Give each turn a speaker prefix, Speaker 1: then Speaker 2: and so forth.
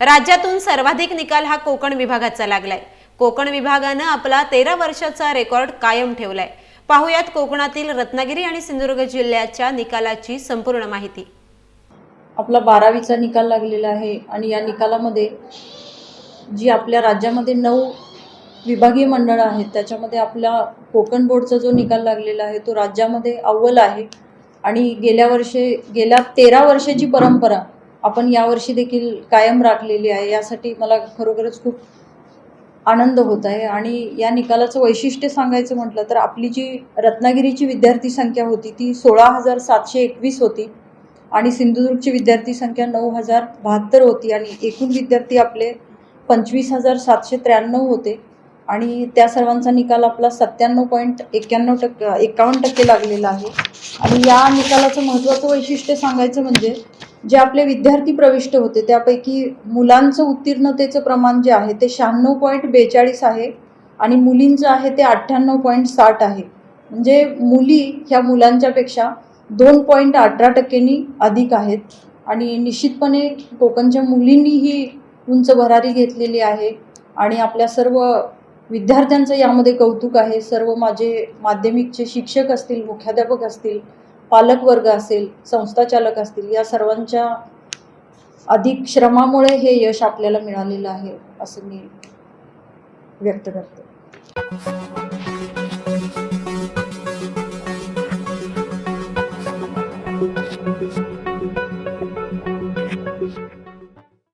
Speaker 1: राज्यातून सर्वाधिक निकाल हा कोकण विभागाचा लागलाय. कोकण विभागानं आपला तेरा वर्षाचा रेकॉर्ड कायम ठेवलाय. पाहुयात कोकणातील रत्नागिरी आणि सिंधुदुर्ग जिल्ह्याच्या निकालाची संपूर्ण माहिती.
Speaker 2: आपला बारावीचा निकाल लागलेला आहे आणि या निकालामध्ये जी आपल्या राज्यामध्ये नऊ विभागीय मंडळं आहेत त्याच्यामध्ये आपला कोकण बोर्डचा जो निकाल लागलेला आहे तो राज्यामध्ये अव्वल आहे. आणि गेल्या वर्षी गेल्या तेरा वर्षाची परंपरा आपण यावर्षी देखील कायम राखलेली आहे. यासाठी मला खरोखरच खूप आनंद होत आहे. आणि या निकालाचं वैशिष्ट्य सांगायचं म्हटलं तर आपली जी रत्नागिरीची विद्यार्थी संख्या होती ती सोळा हजार सातशे एकवीस होती. आणि सिंधुदुर्गची विद्यार्थी संख्या नऊ हजार बहात्तर होती. आणि एकूण विद्यार्थी आपले पंचवीस हजार सातशे त्र्याण्णव होते. आणि त्या सर्वांचा निकाल आपला सत्त्याण्णव पॉईंट एक्क्याण्णव टक्के एकावन्न टक्के लागलेला आहे. आणि या निकालाचं महत्त्वाचं वैशिष्ट्य सांगायचं म्हणजे जे आपले विद्यार्थी प्रविष्ट होते त्यापैकी मुलांचं उत्तीर्णतेचं प्रमाण जे आहे ते शहाण्णव पॉईंट बेचाळीस आहे आणि मुलींचं आहे ते अठ्ठ्याण्णव पॉईंट साठ आहे. म्हणजे मुली ह्या मुलांच्यापेक्षा दोन पॉईंट अठरा टक्क्यांनी अधिक आहेत आणि निश्चितपणे कोकणच्या मुलींनीही उंच भरारी घेतलेली आहे आणि आपल्या सर्व विद्यार्थ्यांचं यामध्ये कौतुक आहे. सर्व माझे माध्यमिकचे शिक्षक असतील मुख्याध्यापक असतील पालकवर्ग असेल संस्थाचालक असतील या सर्वांच्या अधिक श्रमामुळे हे यश आपल्याला मिळालेलं आहे असं मी व्यक्त करते. thank you